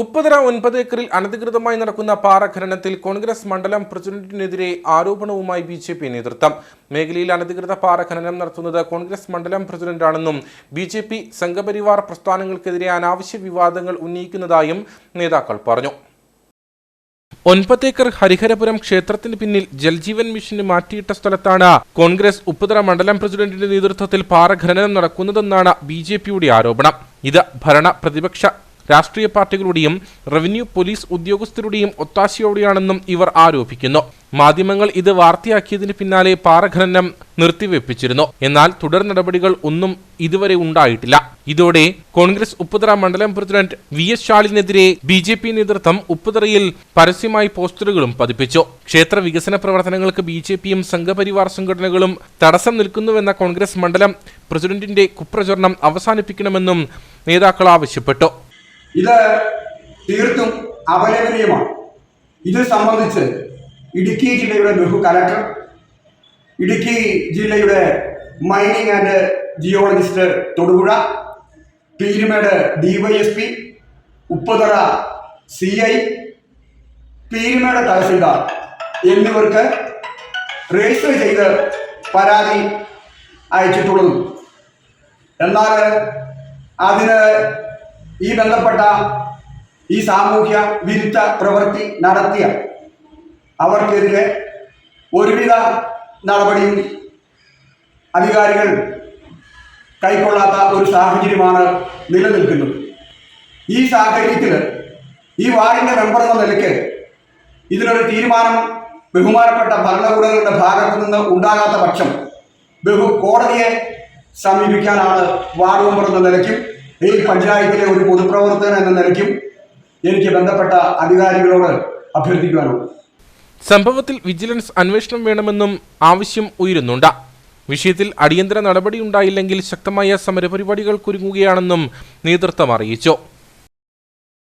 ഉപ്പതറ ഒൻപത് ഏക്കറിൽ അനധികൃതമായി നടക്കുന്ന പാറഖനനത്തിൽ കോൺഗ്രസ് മണ്ഡലം പ്രസിഡന്റിനെതിരെ ആരോപണവുമായി ബി ജെ പി നേതൃത്വം. മേഖലയിൽ അനധികൃത പാറഖനനം നടത്തുന്നത് കോൺഗ്രസ് മണ്ഡലം പ്രസിഡന്റാണെന്നും ബി ജെ പി സംഘപരിവാർ പ്രസ്ഥാനങ്ങൾക്കെതിരെ അനാവശ്യ വിവാദങ്ങൾ ഉന്നയിക്കുന്നതായും നേതാക്കൾ പറഞ്ഞു. ഒൻപതേക്കർ ഹരിഹരപുരം ക്ഷേത്രത്തിന് പിന്നിൽ ജൽജീവൻ മിഷന് മാറ്റിയിട്ട സ്ഥലത്താണ് കോൺഗ്രസ് ഉപ്പുതറ മണ്ഡലം പ്രസിഡന്റിന്റെ നേതൃത്വത്തിൽ പാറഖനനം നടക്കുന്നതെന്നാണ് ബി ആരോപണം. ഇത് ഭരണ പ്രതിപക്ഷ രാഷ്ട്രീയ പാർട്ടികളുടെയും റവന്യൂ പോലീസ് ഉദ്യോഗസ്ഥരുടെയും ഒത്താശയോടെയാണെന്നും ഇവർ ആരോപിക്കുന്നു. മാധ്യമങ്ങൾ ഇത് വാർത്തയാക്കിയതിന് പിന്നാലെ പാറഖനനം നിർത്തിവെപ്പിച്ചിരുന്നു. എന്നാൽ തുടർ നടപടികൾ ഒന്നും ഇതുവരെ ഉണ്ടായിട്ടില്ല. ഇതോടെ കോൺഗ്രസ് ഉപ്പുതറ മണ്ഡലം പ്രസിഡന്റ് വി എസ് ഷാളിനെതിരെ ബി ജെ പി നേതൃത്വം ഉപ്പുതറയിൽ പരസ്യമായി പോസ്റ്ററുകളും പതിപ്പിച്ചു. ക്ഷേത്ര വികസന പ്രവർത്തനങ്ങൾക്ക് ബി ജെ പിയും സംഘപരിവാർ സംഘടനകളും തടസ്സം നിൽക്കുന്നുവെന്ന കോൺഗ്രസ് മണ്ഡലം പ്രസിഡന്റിന്റെ കുപ്രചരണം അവസാനിപ്പിക്കണമെന്നും നേതാക്കൾ ആവശ്യപ്പെട്ടു. ഇത് തീർത്തും അപലപനീയമാണ്. ഇത് സംബന്ധിച്ച് ഇടുക്കി ജില്ലയുടെ ബഹു കലക്ടർ ഇടുക്കി ജില്ലയുടെ mining and geologist Thodupuzha Peermade DYSP Upputhara C I Peermade tahsildar എന്നിവർക്ക് രജിസ്റ്റർ ചെയ്ത് പരാതി അയച്ചിട്ടുള്ളതും. എന്നാൽ അതിന് ഈ ബന്ധപ്പെട്ട ഈ സാമൂഹ്യ വിരുദ്ധ പ്രവൃത്തി നടത്തിയ അവർക്കെതിരെ ഒരുവിധ നടപടിയും അധികാരികൾ കൈക്കൊള്ളാത്ത ഒരു സാഹചര്യമാണ് നിലനിൽക്കുന്നത്. ഈ സാഹചര്യത്തിൽ ഈ വാർഡിന്റെ മെമ്പർ എന്ന നിലയ്ക്ക് ഇതിനൊരു തീരുമാനം ബഹുമാനപ്പെട്ട ഭരണകൂടങ്ങളുടെ ഭാഗത്തു നിന്ന് ഉണ്ടാകാത്ത പക്ഷം ബഹു കോടതിയെ സമീപിക്കാനാണ് വാർഡ് മെമ്പർ എന്ന നിലയ്ക്കും ഈ പഞ്ചായത്തിലെ ഒരു പൊതുപ്രവർത്തകൻ എന്ന നിലയ്ക്കും എനിക്ക് ബന്ധപ്പെട്ട അധികാരികളോട് അഭ്യർത്ഥിക്കുവാനുണ്ട്. സംഭവത്തിൽ വിജിലൻസ് അന്വേഷണം വേണമെന്നും ആവശ്യം ഉയരുന്നുണ്ട്. വിഷയത്തിൽ അടിയന്തര നടപടി ഉണ്ടായില്ലെങ്കിൽ ശക്തമായ സമരപരിപാടികൾക്കൊരുങ്ങുകയാണെന്നും നേതൃത്വം അറിയിച്ചു.